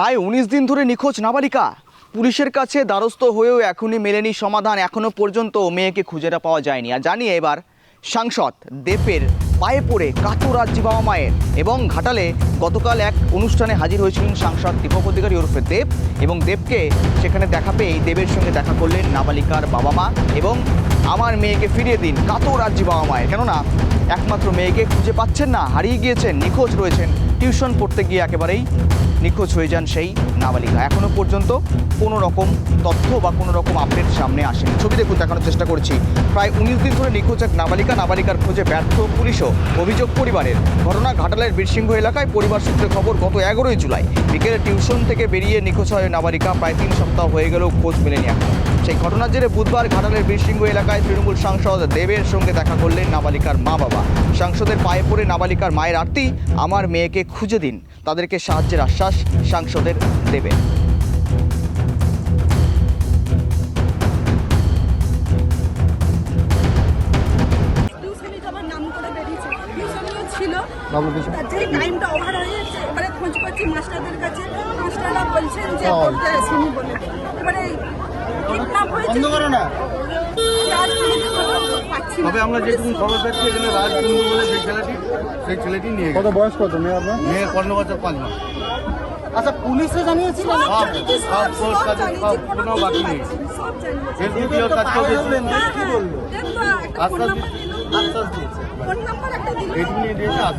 প্রায় উনিশ দিন ধরে নিখোঁজ নাবালিকা। পুলিশের কাছে দ্বারস্থ হয়েও এখনই মেলেনি সমাধান। এখনও পর্যন্ত মেয়েকে খুঁজেটা পাওয়া যায়নি। আর জানিয়ে এবার, সাংসদ দেবের পায়ে পড়ে কাতর রাজ্যি বাবা মায়ের এবং ঘাটালে গতকাল এক অনুষ্ঠানে হাজির হয়েছিলেন সাংসদ দীপক অধিকারী ওরফে দেব এবং দেবকে সেখানে দেখা পেয়েই দেবের সঙ্গে দেখা করলেন নাবালিকার বাবা মা এবং আমার মেয়েকে ফিরিয়ে দিন। কাতর রাজ্যি বাবা মায়ের কেননা, একমাত্র মেয়েকে খুঁজে পাচ্ছেন না, হারিয়ে গিয়েছেন, নিখোঁজ রয়েছেন। টিউশন পড়তে গিয়ে একেবারেই নিখোঁজ হয়ে যান সেই নাবালিকা। এখনও পর্যন্ত কোনো রকম তথ্য বা কোনো রকম আপডেট সামনে আসেনি। ছবি দেখুন, দেখানোর চেষ্টা করছি। প্রায় উনিশ দিন ধরে নিখোঁজ এক নাবালিকা। নাবালিকার খোঁজে ব্যর্থ পুলিশও। অভিযোগ পরিবারের। ঘটনা ঘাটালের বীরসিংহ এলাকায় পরিবার সূত্রে খবর, গত এগারোই জুলাই বিকেলে টিউশন থেকে বেরিয়ে নিখোঁজ হয় নাবালিকা। প্রায় তিন সপ্তাহ হয়ে গেলেও খোঁজ মেলেনি এখন। সেই ঘটনার জেরে বুধবার ঘাটালের বীরসিংহ এলাকায় তৃণমূল সাংসদ দেবের সঙ্গে দেখা করলেন নাবালিকার মা বাবা। সাংসদের পায়ে পড়ে নাবালিকার মায়ের আরতি আমার মেয়েকে খুঁজে দিন তাদেরকে সাহায্যের আশ্বাস সাংসদের যে টাইমটা ওভার হয়ে যাচ্ছে এবারে খোঁজ করছি মাস্টারদের কাছে। মাস্টাররা বলছেন যে পড়তে আসেনি বলে। এবারে কিডন্যাপ হয়েছে। তবে আমরা যেটুকু খবর পাচ্ছি এখানে রাজবন্ধু বলে যে ছেলেটি সেই ছেলেটি নিয়ে কত বয়স কত মেয়ে আপনার? মেয়ে পনেরো বছর পাঁচ মাস। আচ্ছা পুলিশে জানিয়েছিল? সব সব- কোর্ট কাজ সব কোনো বাকি নেই। পাচ্ছি না, সব জানিয়েছি। এসডিপিওর কাছেও গেছি হ্যাঁ। দেন তো একটা ফোন আশ্বাস নাম্বার আশ্বাস দিয়েছে। ফোন নাম্বার একটা দিল। এইটুকু নিয়ে দিয়েছে আশ্বাস